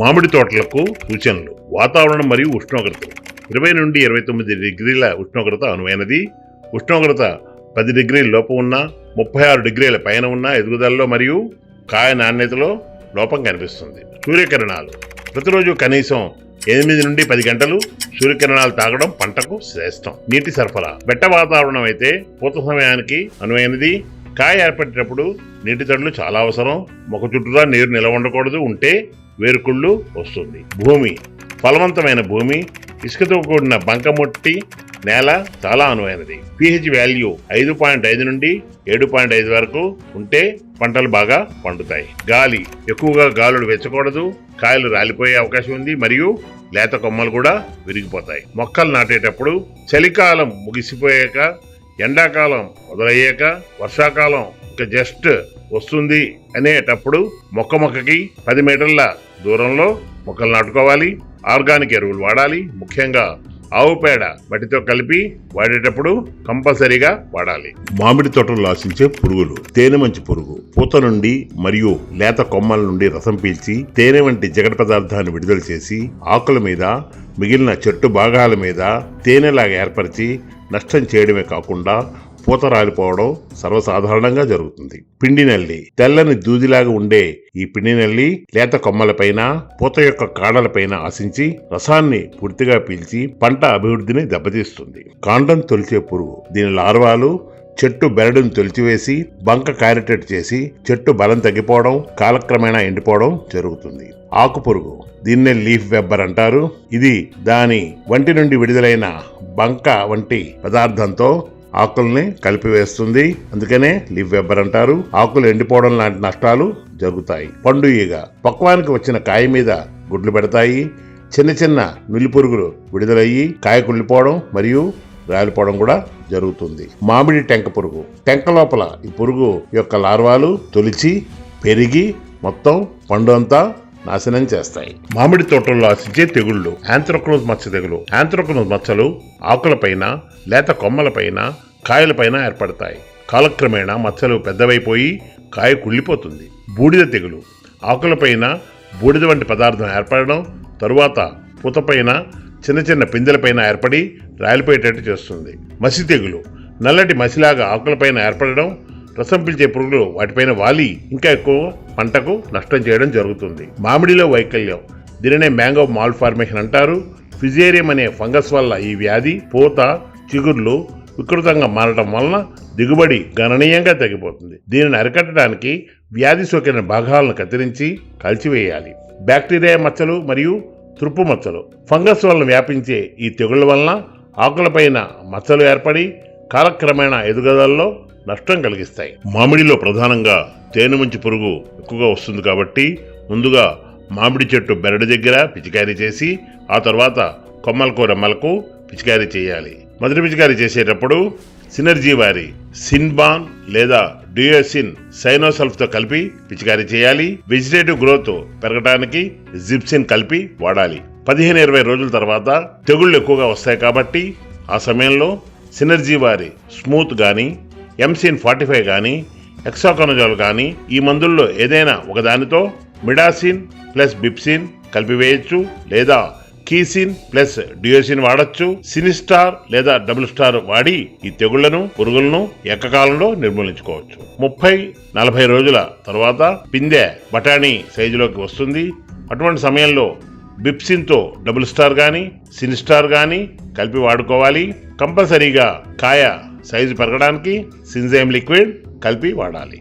మామిడి తోటలకు సూచనలు. వాతావరణం మరియు ఉష్ణోగ్రతలు ఇరవై నుండి ఇరవై తొమ్మిది డిగ్రీల ఉష్ణోగ్రత అనువైనది. ఉష్ణోగ్రత పది డిగ్రీల లోపు ఉన్న ముప్పై ఆరు డిగ్రీల పైన ఉన్న ఎదుగుదలలో మరియు కాయ నాణ్యతలో లోపం కనిపిస్తుంది. సూర్యకిరణాలు. ప్రతిరోజు కనీసం ఎనిమిది నుండి పది గంటలు సూర్యకిరణాలు తాగడం పంటకు శ్రేష్టం. నీటి సరఫరా. బెట్ట వాతావరణం అయితే పూత సమయానికి అనువైనది. కాయ ఏర్పడేటప్పుడు నీటి తడులు చాలా అవసరం. మొక్క చుట్టూరా నీరు నిలవ ఉండకూడదు. ఉంటే వేరుకుళ్ళు వస్తుంది. భూమి ఫలవంతమైన భూమి ఇసుకతో కూడిన బంకమొట్టి నేల చాలా అనువైనది. పిహెచ్ వాల్యూ ఐదు పాయింట్ ఐదు నుండి ఏడు పాయింట్ ఐదు వరకు ఉంటే పంటలు బాగా పండుతాయి. గాలి ఎక్కువగా గాలులు వెచ్చకూడదు కాయలు రాలిపోయే అవకాశం ఉంది మరియు లేత కొమ్మలు కూడా విరిగిపోతాయి. మొక్కలు నాటేటప్పుడు చలికాలం ముగిసిపోయాక ఎండాకాలం మొదలయ్యాక వర్షాకాలం ఇక జస్ట్ వస్తుంది అనేటప్పుడు మొక్క మొక్కకి పది మీటర్ల దూరంలో మొక్కలు నాటుకోవాలి. ఆర్గానిక్ ఎరువులు వాడాలి. ముఖ్యంగా ఆవు పేడ మట్టితో కలిపి వాడేటప్పుడు కంపల్సరీగా వాడాలి. మామిడి తోటలో ఆశించే పురుగులు తేనె మంచి పురుగు పూత నుండి మరియు లేత కొమ్మల నుండి రసం పీల్చి తేనె వంటి జగడ పదార్థాన్ని విడుదల చేసి ఆకుల మీద మిగిలిన చెట్టు భాగాల మీద తేనెలాగా ఏర్పరిచి నష్టం చేయడమే కాకుండా పూత రాలిపోవడం సర్వసాధారణంగా జరుగుతుంది. పిండి నల్లి తెల్లని దూదిలాగా ఉండే ఈ పిండి నల్లి లేత కొమ్మలపైన పూత యొక్క కాడలపైన ఆశించి రసాన్ని పూర్తిగా పీల్చి పంట అభివృద్ధిని దెబ్బతీస్తుంది. కాండం తొలిచే పురుగు దీని లార్వాలు చెట్టు బెరడును తొలిచివేసి బంక కారేటట్టు చేసి చెట్టు బలం తగ్గిపోవడం కాలక్రమేణా ఎండిపోవడం జరుగుతుంది. ఆకు పురుగు. దీన్నే లీఫ్ వెబ్బర్ అంటారు. ఇది దాని వంటి నుండి విడుదలైన బంక వంటి పదార్థంతో ఆకుల్ని కలిపివేస్తుంది. అందుకనే లీఫ్ వెబ్బర్ అంటారు. ఆకులు ఎండిపోవడం లాంటి నష్టాలు జరుగుతాయి. పండు ఈగ. పక్వానికి వచ్చిన కాయ మీద గుడ్లు పెడతాయి. చిన్న చిన్న నులి పురుగులు విడుదలయ్యి కాయ కుళ్ళిపోవడం మరియు రాలిపోవడం కూడా జరుగుతుంది. మామిడి టెంక పురుగు. టెంక లోపల ఈ పురుగు యొక్క లార్వాలు తొలిచి పెరిగి మొత్తం పండు అంతా నాశనం చేస్తాయి. మామిడి తోటల్లో ఆశించే తెగుళ్ళు ఆంథ్రక్నోజ్ మచ్చ తెగులు. ఆంథ్రక్నోజ్ మచ్చలు ఆకులపైన లేత కొమ్మలపైన కాయలపైన ఏర్పడతాయి. కాలక్రమేణా మచ్చలు పెద్దవైపోయి కాయ కుళ్ళిపోతుంది. బూడిద తెగులు. ఆకులపైన బూడిద వంటి పదార్థం ఏర్పడడం తరువాత పూతపైన చిన్న చిన్న పిందెలపైన ఏర్పడి రాలిపోయేటట్టు చేస్తుంది. మసి తెగులు. నల్లటి మసిలాగా ఆకులపైన ఏర్పడడం రసం పిలిచే పురుగులు వాటిపైన వాలి ఇంకా ఎక్కువ పంటకు నష్టం చేయడం జరుగుతుంది. మామిడిలో వైకల్యం. దీనినే మ్యాంగో మాల్ ఫార్మేషన్ అంటారు. ఫిజేరియం అనే ఫంగస్ వల్ల ఈ వ్యాధి పూత చిగుర్లు వికృతంగా మారడం వలన దిగుబడి గణనీయంగా తగ్గిపోతుంది. దీనిని అరికట్టడానికి వ్యాధి సోకిన భాగాలను కత్తిరించి కాల్చివేయాలి. బ్యాక్టీరియా మచ్చలు మరియు త్రుప్పు మచ్చలు ఫంగస్ వలన వ్యాపించే ఈ తెగుళ్ళ వలన ఆకులపైన మచ్చలు ఏర్పడి కాలక్రమేణా ఎదుగుదలలో నష్టం కలిగిస్తాయి. మామిడిలో ప్రధానంగా తేనె మంచి పురుగు ఎక్కువగా వస్తుంది కాబట్టి ముందుగా మామిడి చెట్టు బెరడు దగ్గర పిచికారీ చేసి ఆ తర్వాత కొమ్మలకు రెమ్మలకు పిచికారీ చేయాలి. మొదటి పిచికారీ చేసేటప్పుడు సినర్జీ వారి సిన్బాన్ లేదా డియోసిన్ సైనోసల్ఫ్తో కలిపి పిచికారీ చేయాలి. వెజిటేటివ్ గ్రోత్ పెరగడానికి జిప్సిన్ కలిపి వాడాలి. పదిహేను ఇరవై రోజుల తర్వాత తెగుళ్ళు ఎక్కువగా వస్తాయి కాబట్టి ఆ సమయంలో సినర్జీ వారి స్మూత్ కానీ ఎంసిన్ ఫార్టీ ఫైవ్ కానీ ఎక్సాకోనజాల్ కానీ ఈ మందుల్లో ఏదైనా ఒకదానితో మిడాసిన్ ప్లస్ బిప్సిన్ కలిపివేయచ్చు లేదా కీసిన్ ప్లస్ డియోసిన్ వాడచ్చు. సినిస్టార్ లేదా డబుల్ స్టార్ వాడి ఈ తెగుళ్ళను పురుగులను ఏకకాలంలో నిర్మూలించుకోవచ్చు. ముప్పై నలభై రోజుల తర్వాత పిందె బఠానీ సైజులోకి వస్తుంది. అటువంటి సమయంలో బిప్సిన్తో డబుల్ స్టార్ కానీ సినిస్టార్ కానీ కలిపి వాడుకోవాలి. కంపల్సరీగా కాయ సైజు పెరగడానికి సింజైమ్ లిక్విడ్ కలిపి వాడాలి.